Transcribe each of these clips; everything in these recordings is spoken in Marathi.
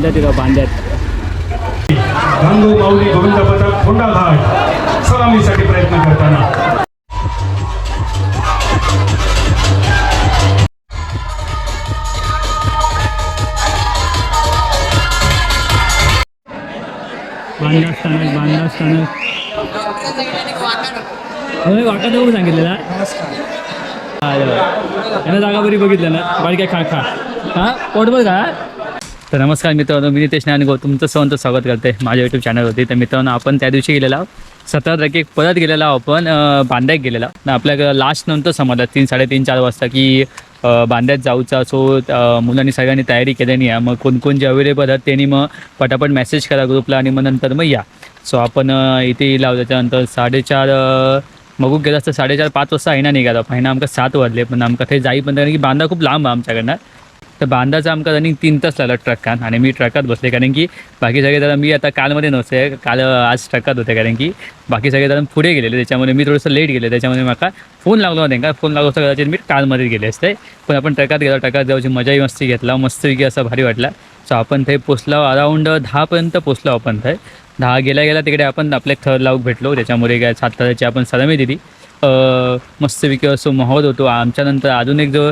बांध्यात इथं बांध्यात गंगू माऊली गोविंद पथक फोंडा घाट सलामीसाठी प्रयत्न करताना. बांधा स्थानक बांधा स्थानक. होय वाका देऊ सांगितलेला? जागा बरी बघितलं ना? बारीक खा खा. हा? पोटभर का तर नमस्कार मित्रांनो मी नितेश नानगो तुमचं सर्वांचं स्वागत करते माझ्या यूट्यूब चॅनलवरती तर मित्रांनो आपण त्या दिवशी गेलेला आहोत. सतरा तारखे परत गेलेला आपण बांद्यात गेलेला ना आपल्या लास्ट नंतर समजला तीन साडेतीन चार वाजता की बांद्यात जाऊचा. सो मुलांनी सगळ्यांनी तयारी केलेली आहे. मग कोणकोण जे अवेलेबल आहेत त्यांनी मग पटापट मेसेज करा ग्रुपला आणि मग नंतर मग या. सो आपण इथे येईल त्याच्यानंतर साडेचार अं, मगू गेलं असतं साडेचार पाच वाजता आहे निघाला. फायना आमकां सात वाजले पण आमकां ते जाई पण कारण की बांदा खूप लांब आहे आमच्याकडनं. तर बांदाचा आमकां रनिंग तीन तास लागला ट्रकान आणि मी ट्रकात बसले कारण की बाकी सगळे जण मी आता कालमध्ये नव्हते काल आज ट्रकात होते कारण की बाकी सगळे जण पुढे गेलेले त्याच्यामध्ये मी थोडंसं लेट गेले त्याच्यामध्ये मला फोन लागलो नाही का फोन लागलो असता कदाचित मी कालमध्ये गेले असते. पण आपण ट्रकात गेलो ट्रकात जाऊची मजाही मस्ती घेतला मस्तपैकी असं भारी वाटला. सो आपण ते पोचलो अराऊंड दहापर्यंत पोचलो आपण ते. दहा गेल्या गेल्या तिकडे आपण आपले थर लावूक भेटलो त्याच्यामुळे काय सात तासाची आपण सलामी दिली. मस्तपैकी असं माहोल होतो. आमच्यानंतर अजून एक जो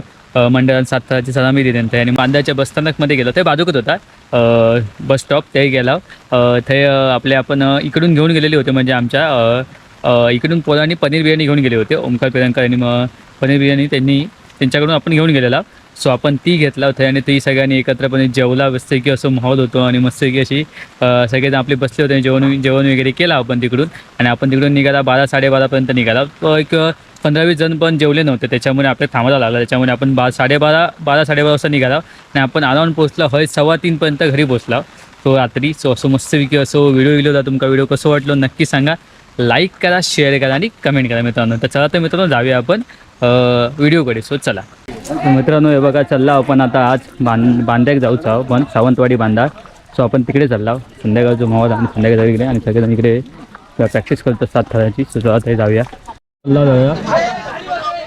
मंडळात साताराची सलामी दिली नंतर आणि बांद्याच्या बसस्थानकमध्ये गेलो. ते बाजूकच होता. बस स्टॉप ते गेला. ते आपले आपण इकडून घेऊन गेलेले होते. म्हणजे आमच्या इकडून पोरांनी पनीर बिर्याणी घेऊन गेले होते. ओमकार प्रियंकर आणि मग पनीर बिर्याणी त्यांनी त्यांच्याकडून आपण घेऊन गेलेला. सो आपण ती घेतला होता आणि ती सगळ्यांनी एकत्रपणे जेवला. की असं माहोल होतो आणि मस्तकी अशी सगळेजण आपले बसले होते आणि जेवण जेवण वगैरे केलं आपण तिकडून. आणि आपण तिकडून निघाला. बारा साडेबारापर्यंत निघाला. एक पंधरा वीस जण पण जेवले नव्हते त्याच्यामुळे आपल्याला थांबायला लागला त्याच्यामुळे आपण बा साडेबारा बारा साडेबारा वाजता निघाला आणि आपण आराऊन पोचलो हय सव्वा तीनपर्यंत घरी पोचला तो रात्री सो असं मस्तपैकी असो व्हिडिओ विलो होता तुमका व्हिडिओ कसं वाटलो नक्की सांगा. लाईक करा शेअर करा आणि कमेंट करा मित्रांनो. तर चला तर मित्रांनो जाऊया आपण व्हिडिओकडे. सो चला. मित्रांनो हे बघा चालला आपण आता आज बांध बांध्याक जाऊच आहोत पण सावंतवाडी बांधा सो आपण तिकडे चालला आहोत. संध्याकाळचं माहोल आणि संध्याकाळ इकडे आणि सगळेजण इकडे प्रॅक्टिस करतो सात थराची. सो चला तरी जाऊया. चला जाऊया.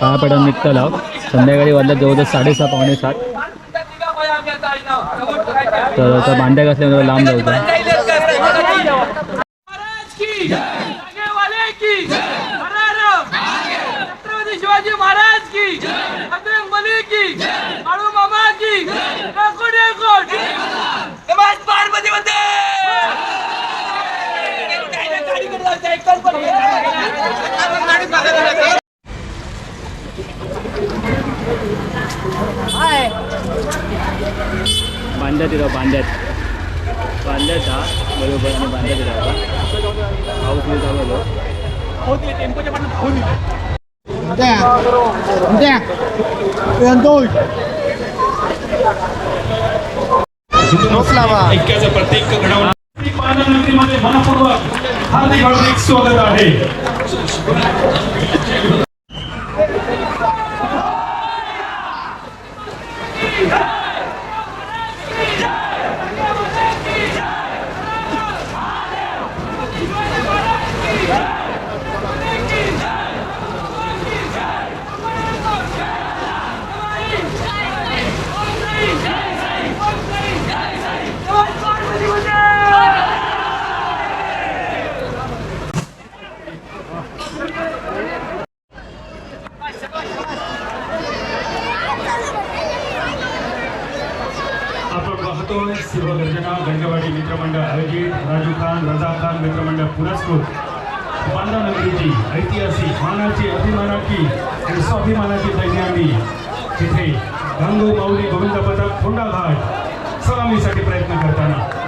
पाया पडा निघता लाव संध्याकाळी वाजल्या जवळजवळ साडेसहा पावणे सात तर आता बांड्याक असल्यामुळे लांब जाऊचा महाराज की आगे वाले की हरारम. छत्रपती शिवाजी महाराज की मामा पार्वती मध्ये बांध्यात इथं बांध्यात बांध्यात हा बरोबर आणि बांध्यात इथं पाऊस मी चालू होतो प्रत्येक मनपूर्वक हार्दिक हार्दिक स्वागत आहे समाज पार्वती मध्ये आपण पाहतोय शिवगर्जना गंगवाडी मित्रमंडळ आयोजित राजू खान रजा खान मित्रमंडळ पुरस्कृत बांधा नगरीची ऐतिहासिक मानाची अभिमानाची आणि स्वाभिमानाची दैन्यामी तिथे गंगू माऊली गोविंद पथक फोंडा घाट सलामीसाठी प्रयत्न करताना.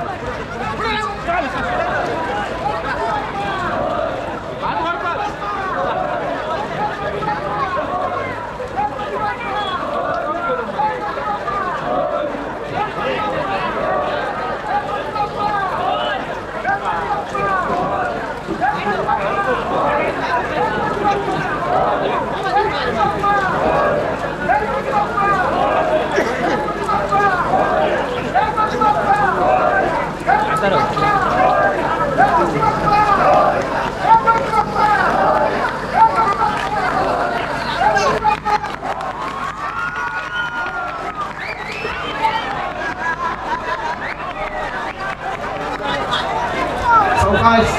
अवकाश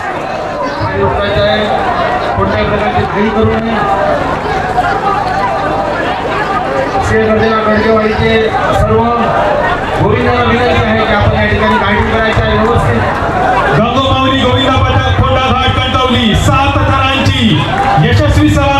लोकांचा आहे कोणत्याही प्रकारची घाई करू नये. श्री गर्जना सर्व गोविंदाला विनंती आहे की आपण या ठिकाणी गाडी करायचं आहे व्यवस्थित. गंगोपावली गोविंदा पथक फोंडा घाट कणकवली सात थरांची यशस्वी सभा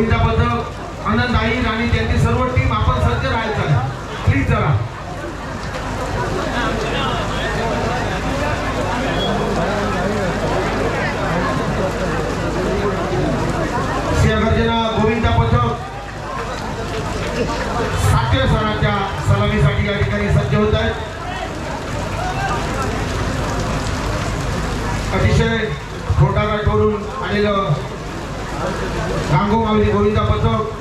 गोविंदा आनंद आई आणि त्यांची सर्व टीम आपण सज्ज राहायचं आहे. प्लीज जरा. गर्जना गोविंदा पथक सातव्या सणाच्या सलामीसाठी या ठिकाणी सज्ज होत आहेत. अतिशय खोटाघाटवरून आलेलं गांगो मावली गोविंदा पथक.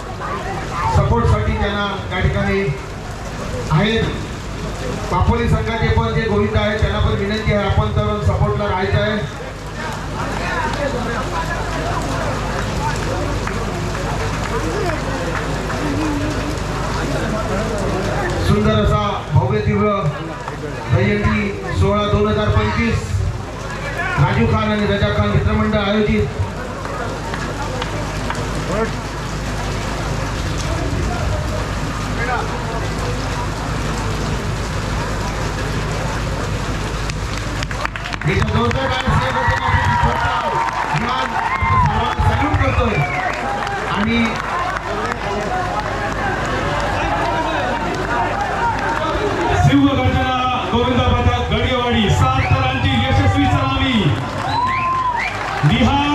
सपोर्टसाठी त्यांना त्या ठिकाणी आहेत. पापोली संघाचे पण जे गोविंद आहेत त्यांना पण विनंती आहे. आपण तर सपोर्टला राहायचं आहे. सुंदर असा भव्य दिव्य दहीहंडी सोळा दोन हजार पंचवीस. राजू खान आणि रजा खान आणि सेवेबद्दल करतोय आणि शिवगर्जना गोविंदा पथक सात तरांची यशस्वी सलामी. बिहार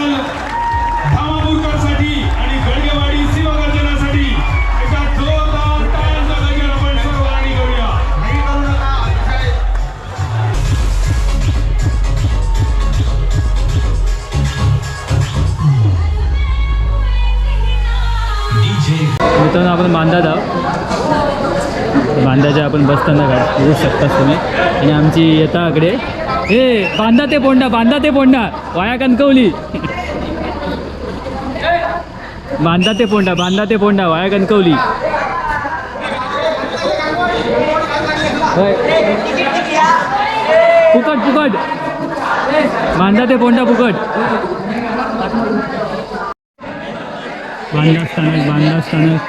बांधात आहोत बांधाच्या आपण बसताना का येऊ शकता तुम्ही. आणि आमची येता इकडे. हे बांधा ते पोंडा बांधा ते पोंडा वाया कणकवली. बांधा ते पोंडा बांधा ते पोंडा वाया कणकवली. फुकट फुकट. बांधा ते पोंडा फुकट. बांधा स्थानक बांधा स्थानक.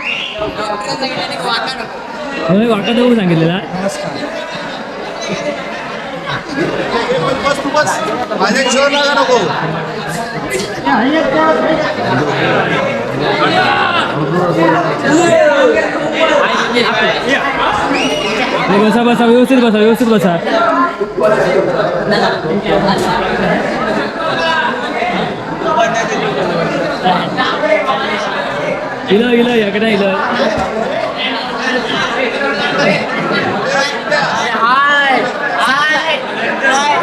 होय वाका देऊ सांगितलेला. नको बसा बसा व्यवस्थित बसा व्यवस्थित बसा. इलं इलं याकडे इलं हाय हाय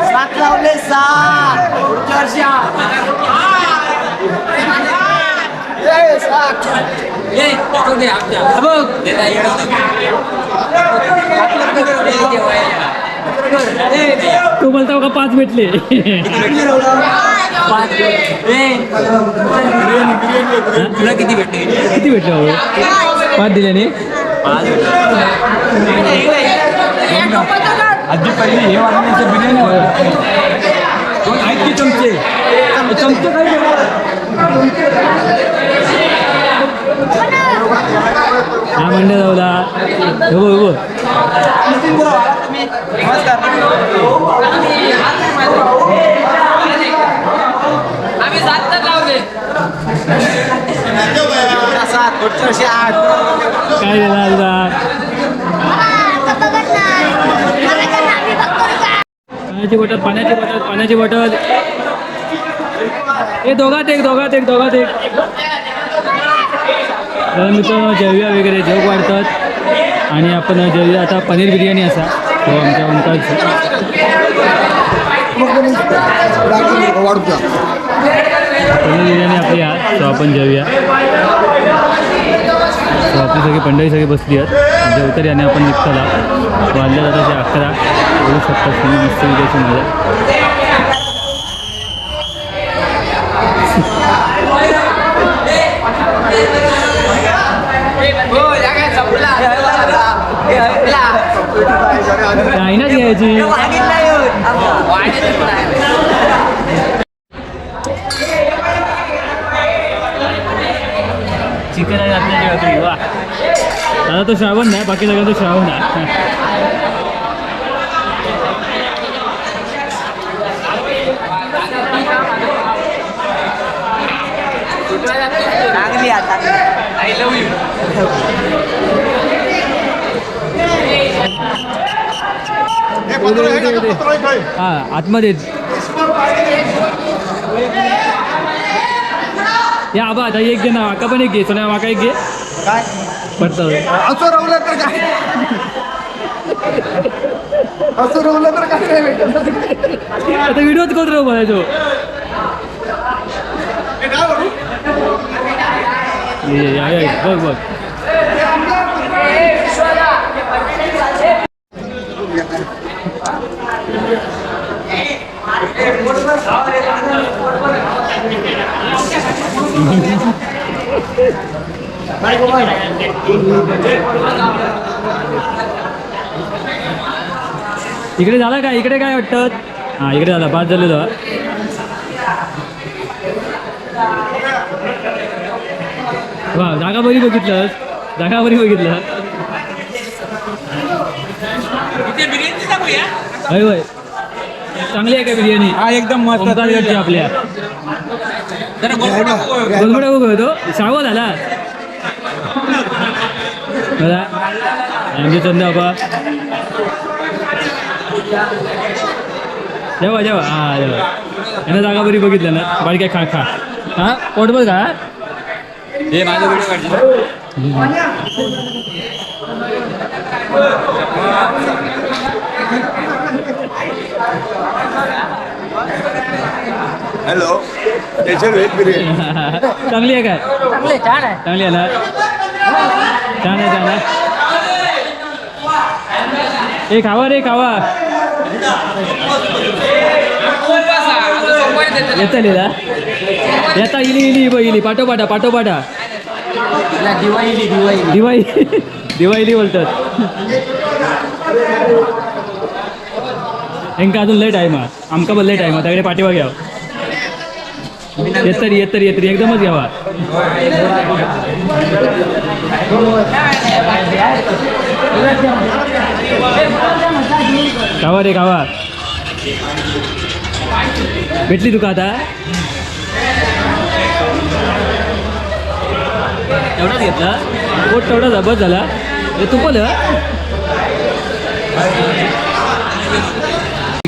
सात लावले सात पुढच्या वर्षी तू बोलता का पाच भेटले तुला किती भेटते किती भेटले पाच दिल्याने आधी पहिले हे वाढण्याचं बिर्याणी आहेत की चमचे? चमचे काय हा मंडळ जाऊला हो हो आम्ही सात तर लावले. काय झालं पाण्याची बॉटल पाण्याची बॉटल पाण्याची बॉटल. हे दोघात एक दोघात एक दोघात एक. तर मित्रांनो जेवूया वगैरे जेव वाढतात आणि आपण जेवूया आता पनीर बिर्याणी असा तो आमच्या आपली आहे तो आपण जेवूया. तो आपली सगळी मंडळी सगळी बसली आहेत. जेवतरी आणि आपण निघताला वाजल्या जातात ते अकरा. बोलू शकतात तुम्ही मस्त विदेशी मजा चायनाच घ्यायची चिकन आहे आपल्या जेवतरी आता तो श्रावण नाही बाकी सगळं तो श्रावण आहे चांगली आता आय लव्ह यू हा आतमध्ये. या आबा आता एक घे ना वाका पण एक घे. सोन्या वाका एक घे. काय? पडतं. असं रवलं तर काय? असं रवलं तर काय नाही भेटत? आता व्हिडिओच कोण राहू या, या, बघ बघ. इकडे झाला काय इकडे काय वाटतं? हा इकडे झाला. पाच झाले वा जागा बरी बघितलं जागा बरी बघितलं. होय होय. चांगली आहे का बिर्याणी? हा एकदम मस्त ओंकारगडची आपल्या? जरा गोड टाकू गोलमोडा उभं होतो सावं झाला. बघा. आमचे चंद बाबा. जेवा जेवा. हा जेवा. यांना जागा बरी बघितलं ना. बाळी काय खा खा. हा? पोटभर खा. हे माझा व्हिडिओ काढतो हॅलो त्याच्या व्हेज बिर्याणी चांगली आहे काय? चांगले छान आहे. चांगली आहे ना? छान आहे छान आहे. ए खावा रे खावा येता लिहिला येता इली इली इबो इली. पाठोपाठा पाठोपाठा. दिवाळी दिवाळी. दिवाळी. दिवाळी बोलतात. हेंका अजून लय टाईम आहे आमका पण लय टाईम आहे त्याकडे पाठीवा घ्यावा येत तरी येत तरी येत तरी. एकदमच घ्यावा गावा रे गावा. भेटली तुका आता? एवढाच घेतला? पोट तेवढा बस झाला. तू तुपलं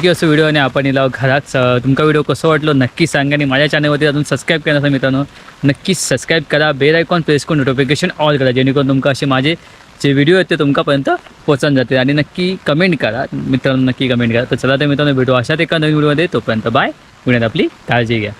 की असं व्हिडिओ आणि आपण इला घरात. तुमचा तुमका व्हिडिओ कसं वाटलो नक्की सांगा आणि माझ्या चॅनलवरती अजून सबस्क्राईब केलं मित्रांनो नक्की सबस्क्राईब करा. बेल आयकॉन प्रेस करून नोटिफिकेशन ऑल करा जेणेकरून तुमका असे माझे जे व्हिडिओ आहेत ते तुमकापर्यंत पोहोचून जाते आणि नक्की कमेंट करा. मित्रांनो नक्की कमेंट करा. तर चला तर मित्रांनो भेटू अशाच एका नवीन व्हिडिओमध्ये तोपर्यंत बाय पुण्यात आपली काळजी घ्या.